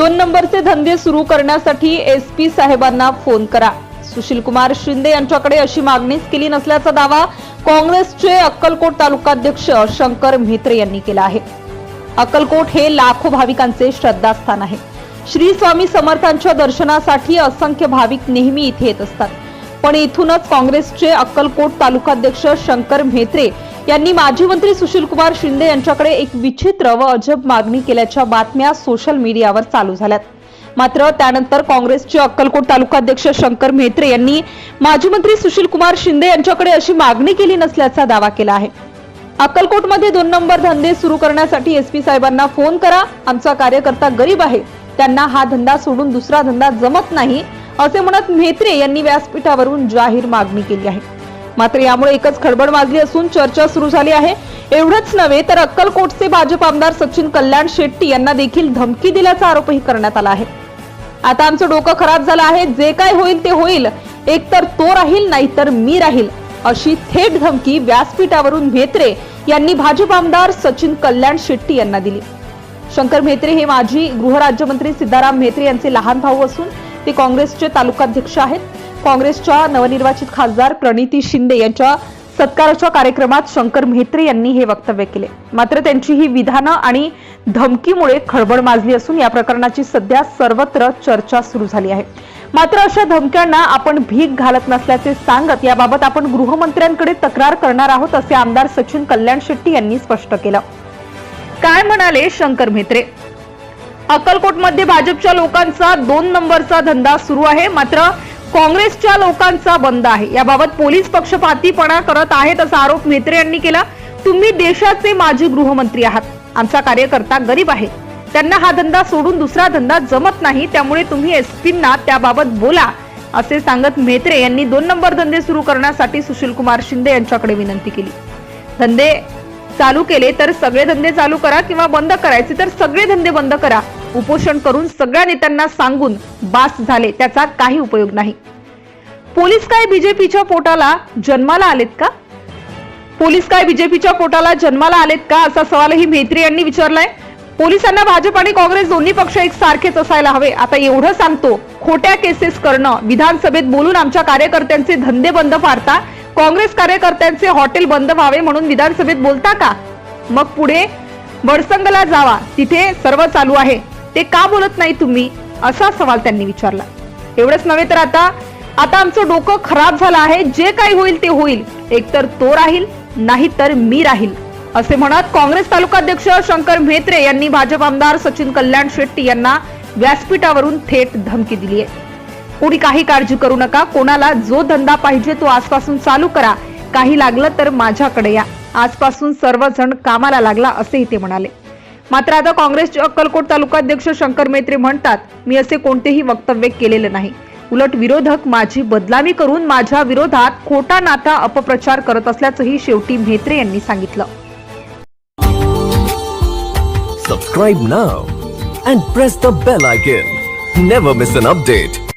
दोन नंबरचे धंदे सुरू करण्यासाठी एस पी साहेबांना फोन करा. सुशीलकुमार शिंदे यांच्याकडे अशी मागणीच केली नसल्याचा दावा काँग्रेसचे अक्कलकोट तालुकाध्यक्ष शंकर म्हेत्रे यांनी केला आहे. अक्कलकोट हे लाखो भाविकांचे श्रद्धास्थान आहे. श्री स्वामी समर्थांच्या दर्शनासाठी असंख्य भाविक नेहमी इथे येत असतात. पण इथूनच काँग्रेसचे अक्कलकोट तालुकाध्यक्ष शंकर म्हेत्रे यांनी माजी मंत्री सुशीलकुमार शिंदे यांच्याकडे एक विचित्र व अजब मागणी केल्याच्या बातम्या सोशल मीडियावर चालू झाल्यात. मात्र त्यानंतर काँग्रेसचे अक्कलकोट तालुकाध्यक्ष शंकर म्हेत्रे यांनी माजी मंत्री सुशीलकुमार शिंदे यांच्याकडे अशी मागणी केली नसल्याचा दावा केला आहे. अक्कलकोटमध्ये दोन नंबर धंदे सुरू करण्यासाठी एसपी साहेबांना फोन करा आमचा कार्यकर्ता गरीब आहे त्यांना हा धंदा सोडून दुसरा धंदा जमत नाही असे म्हणत म्हेत्रे यांनी व्यासपीठावरून जाहीर मागणी केली आहे. मात्र यामुळे एकच खडबड माजली असून चर्चा सुरू झाली आहे. एवढंच नव्हे तर अक्कलकोटचे भाजप आमदार सचिन कल्याण शेट्टी यांना देखील धमकी दिल्याचा आरोपही करण्यात आला आहे. आता आमचं डोकं खराब झालं आहे. जे काय होईल ते होईल. एकतर तो राहील नाहीतर मी राहील अशी थेट धमकी व्यासपीठावरून म्हेत्रे यांनी भाजप आमदार सचिन कल्याण शेट्टी यांना दिली. शंकर म्हेत्रे हे माजी गृहराज्यमंत्री सिद्धाराम म्हेत्रे यांचे लहान भाऊ असून ते काँग्रेसचे तालुकाध्यक्ष आहेत. काँग्रेसच्या नवनिर्वाचित खासदार प्रणिती शिंदे यांच्या सत्काराच्या कार्यक्रमात शंकर म्हेत्रे यांनी हे वक्तव्य केले. मात्र त्यांची ही विधानं आणि धमकीमुळे खळबळ माजली असून या प्रकरणाची सध्या सर्वत्र चर्चा सुरू झाली आहे. मात्र अशा धमक्यांना आपण भीक घालत नसल्याचे सांगत याबाबत आपण गृहमंत्र्यांकडे तक्रार करणार आहोत असे आमदार सचिन कल्याण शेट्टी यांनी स्पष्ट केलं. काय म्हणाले शंकर म्हेत्रे? अक्कलकोटमध्ये भाजपच्या लोकांचा दोन नंबरचा धंदा सुरू आहे मात्र काँग्रेसच्या लोकांचा बंद आहे. याबाबत पोलीस पक्षपातीपणा करत आहेत असा आरोप म्हेत्रे यांनी केला. तुम्ही देशाचे माजी गृहमंत्री आहात. आमचा कार्यकर्ता गरीब आहे. त्यांना हा धंदा सोडून दुसरा धंदा जमत नाही. त्यामुळे तुम्ही एसपींना त्याबाबत बोला असे सांगत म्हेत्रे यांनी दोन नंबर धंदे सुरू करण्यासाठी सुशील कुमार शिंदे यांच्याकडे विनंती केली. धंदे चालू केले तर सगळे धंदे चालू करा किंवा बंद करायचे तर सगळे धंदे बंद करा. उपोषण करून सगळ्या नेत्यांना सांगून बास झाले त्याचा काही उपयोग नाही. पोलीस काय बीजेपीच्या पोटाला जन्माला आलेत का? पोलीस काय बीजेपीच्या पोटाला जन्माला आलेत का? असा सवालही म्हेत्रे यांनी विचारलाय. पोलिसांना भाजप आणि काँग्रेस दोन्ही पक्ष एक सारखेच असायला हवे. आता एवढं सांगतो खोट्या केसेस करणं विधानसभेत बोलून आमच्या कार्यकर्त्यांचे धंदे बंद पाडता काँग्रेस कार्यकर्त्यांचे हॉटेल बंद व्हावे म्हणून विधानसभेत बोलता का? मग पुढे वडसंगला जावा तिथे सर्व चालू आहे. ते का बोलत नाही तुम्ही? असा सवाल त्यांनी विचारला. एवढंच नव्हे तर आता आता आमचं डोकं खराब झालं आहे जे काही होईल ते होईल. एकतर तो राहील नाही तर मी राहील असे म्हणत काँग्रेस तालुकाध्यक्ष शंकर म्हेत्रे यांनी भाजप आमदार सचिन कल्याण शेट्टी यांना व्यासपीठावरून थेट धमकी दिली आहे. कोणी काही काळजी करू नका कोणाला जो धंदा पाहिजे तो आजपासून चालू करा. काही लागलं तर माझ्याकडे या. आजपासून सर्वजण कामाला लागला असेही ते म्हणाले. मात्र आता काँग्रेसचे अक्कलकोट तालुकाध्यक्ष शंकर मेत्रे म्हणतात मी असे कोणतेही वक्तव्य केलेले नाही. उलट विरोधक माझी बदलामी करून माझ्या विरोधात खोटा नाता अपप्रचार करत असल्याचंही शेवटी म्हेत्रे यांनी सांगितलं. Subscribe now and press the bell icon never miss an update